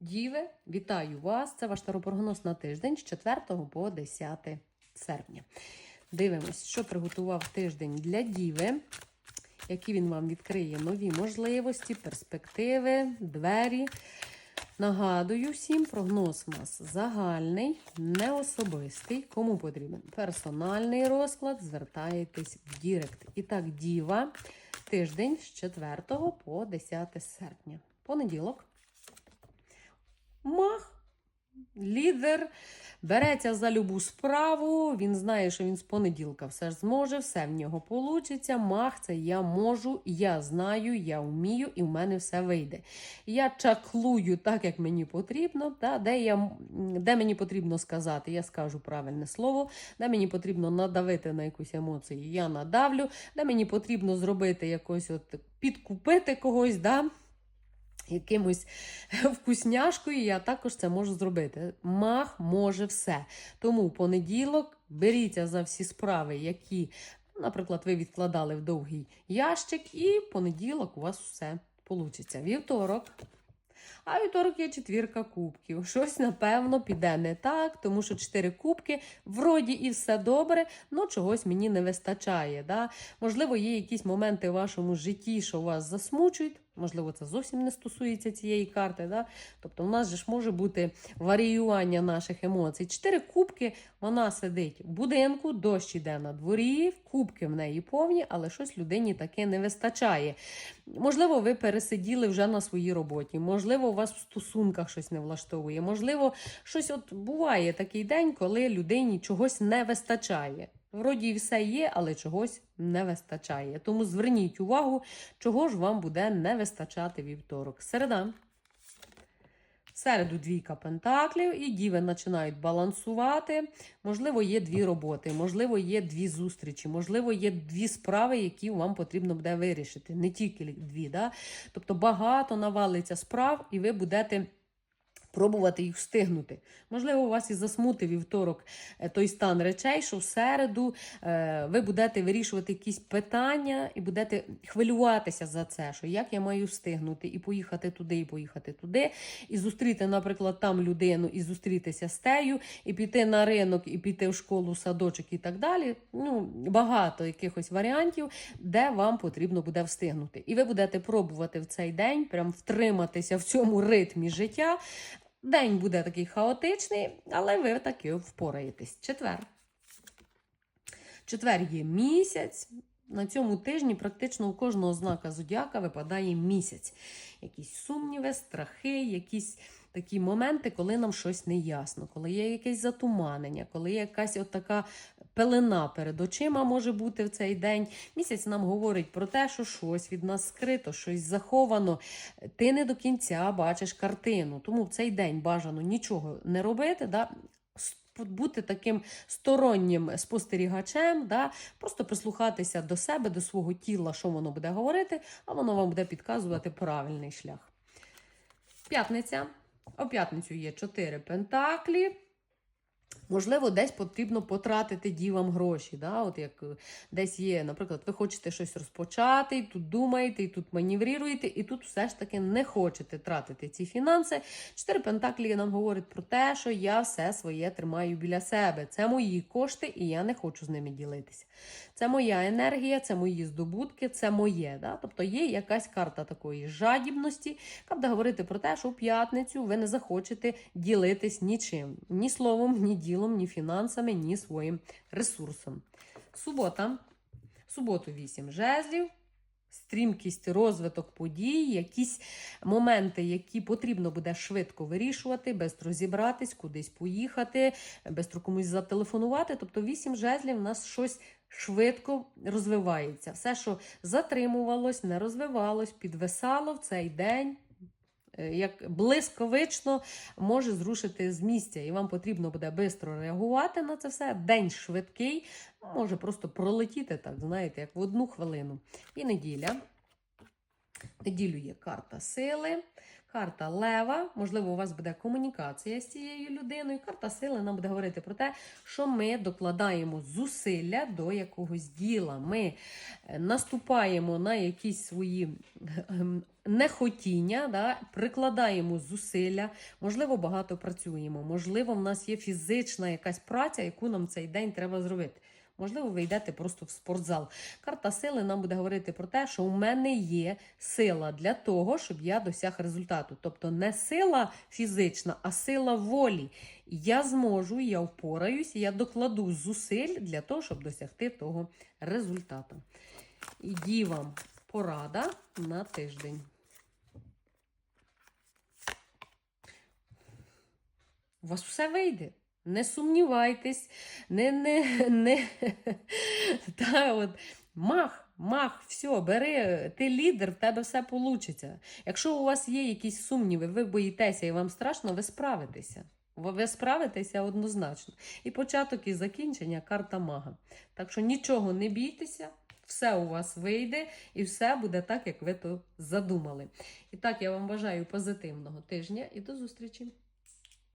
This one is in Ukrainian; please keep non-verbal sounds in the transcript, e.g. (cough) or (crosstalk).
Діви, вітаю вас! Це ваш таропрогноз на тиждень з 4 по 10 серпня. Дивимось, що приготував тиждень для Діви, які він вам відкриє нові можливості, перспективи, двері. Нагадую всім, прогноз у нас загальний, не особистий. Кому потрібен персональний розклад, звертаєтесь в Дірект. І так, Діва, тиждень з 4 по 10 серпня. Понеділок. Мах. Лідер береться за любу справу. Він знає, що він з понеділка все ж зможе, все в нього вийде. Мах це я можу, я знаю, я вмію, і в мене все вийде. Я чаклую так, як мені потрібно. Та, де, я, де мені потрібно сказати, я скажу правильне слово, де мені потрібно надавити на якусь емоцію, я надавлю, де мені потрібно зробити якось от підкупити когось. Да? Якимось (laughs) вкусняшкою я також це можу зробити. Мах може все. Тому в понеділок беріться за всі справи, які, наприклад, ви відкладали в довгий ящик, і в понеділок у вас все вийде. Вівторок. А вівторок є четвірка кубків. (laughs) Щось, напевно, піде не так, тому що чотири кубки, вроді і все добре, але чогось мені не вистачає. Да? Можливо, є якісь моменти в вашому житті, що вас засмучують. Можливо, це зовсім не стосується цієї карти. Да? Тобто, у нас же ж може бути варіювання наших емоцій. Чотири кубки вона сидить в будинку, дощ іде на дворі, кубки в неї повні, але щось людині таке не вистачає. Можливо, ви пересиділи вже на своїй роботі, можливо, у вас в стосунках щось не влаштовує. Можливо, щось от буває такий день, коли людині чогось не вистачає. Вроді і все є, але чогось не вистачає. Тому зверніть увагу, чого ж вам буде не вистачати вівторок. Середа. Середу двійка пентаклів, і діви починають балансувати. Можливо, є дві роботи, можливо, є дві зустрічі, можливо, є дві справи, які вам потрібно буде вирішити. Не тільки дві. Да? Тобто багато навалиться справ, і ви будете. Пробувати їх встигнути. Можливо, у вас і засмутив вівторок е, той стан речей, що в середу е, ви будете вирішувати якісь питання і будете хвилюватися за це, що як я маю встигнути і поїхати туди, і поїхати туди, і зустріти, наприклад, там людину, і зустрітися з тею, і піти на ринок, і піти в школу, садочок і так далі. Ну, багато якихось варіантів, де вам потрібно буде встигнути. І ви будете пробувати в цей день прям втриматися в цьому ритмі життя. День буде такий хаотичний, але ви таки впораєтесь. Четвер. Четвер є місяць. На цьому тижні практично у кожного знака зодіака випадає місяць. Якісь сумніви, страхи, якісь такі моменти, коли нам щось не ясно, коли є якесь затуманення, коли є якась от така пелена перед очима може бути в цей день. Місяць нам говорить про те, що щось від нас скрито, щось заховано. Ти не до кінця бачиш картину. Тому в цей день бажано нічого не робити. Да? Бути таким стороннім спостерігачем, да? просто прислухатися до себе, до свого тіла, що воно буде говорити, а воно вам буде підказувати правильний шлях. П'ятниця. О п'ятницю є 4 пентаклі. Можливо, десь потрібно потратити дівам гроші. Да? От як е, десь є, наприклад, ви хочете щось розпочати, і тут думаєте, і тут маневруєте, і тут все ж таки не хочете тратити ці фінанси. Чотири пентаклі нам говорить про те, що я все своє тримаю біля себе. Це мої кошти, і я не хочу з ними ділитися. Це моя енергія, це мої здобутки, це моє. Да? Тобто є якась карта такої жадібності, яка буде говорити про те, що у п'ятницю ви не захочете ділитись нічим, ні словом, ні ділом, ні фінансами, ні своїм ресурсом. Субота. Суботу 8 жезлів. Стрімкість, розвиток подій, якісь моменти, які потрібно буде швидко вирішувати, без розібратись, кудись поїхати, без комусь зателефонувати. Тобто, вісім жезлів у нас щось швидко розвивається. Все, що затримувалось, не розвивалось, підвисало в цей день. Е, Як блисковично може зрушити з місця, і вам потрібно буде швидко реагувати на це все. День швидкий, може просто пролетіти, так, знаєте, як в одну хвилину. І неділя. Неділю є карта сили, Карта лева, можливо, у вас буде комунікація з цією людиною. Карта сили нам буде говорити про те, що ми докладаємо зусилля до якогось діла. Ми е, наступаємо на якісь свої ем, нехотіння, да, прикладаємо зусилля, можливо, багато працюємо, можливо, в нас є фізична якась праця, яку нам цей день треба зробити. Можливо, ви йдете просто в спортзал. Карта сили нам буде говорити про те, що у мене є сила для того, щоб я досяг результату. Тобто не сила фізична, а сила волі. Я зможу, я впораюсь, я докладу зусиль для того, щоб досягти того результату. І вам порада на тиждень. У вас все вийде. Не сумнівайтесь, не, не, не. (laughs) Та от, мах, мах, все, бери, ти лідер, в тебе все вийде. Якщо у вас є якісь сумніви, ви боїтеся і вам страшно, ви справитеся. Ви ви справитеся однозначно. І початок і закінчення карта мага. Так що нічого не бійтеся, все у вас вийде і все буде так, як ви то задумали. І так, я вам бажаю позитивного тижня і до зустрічі!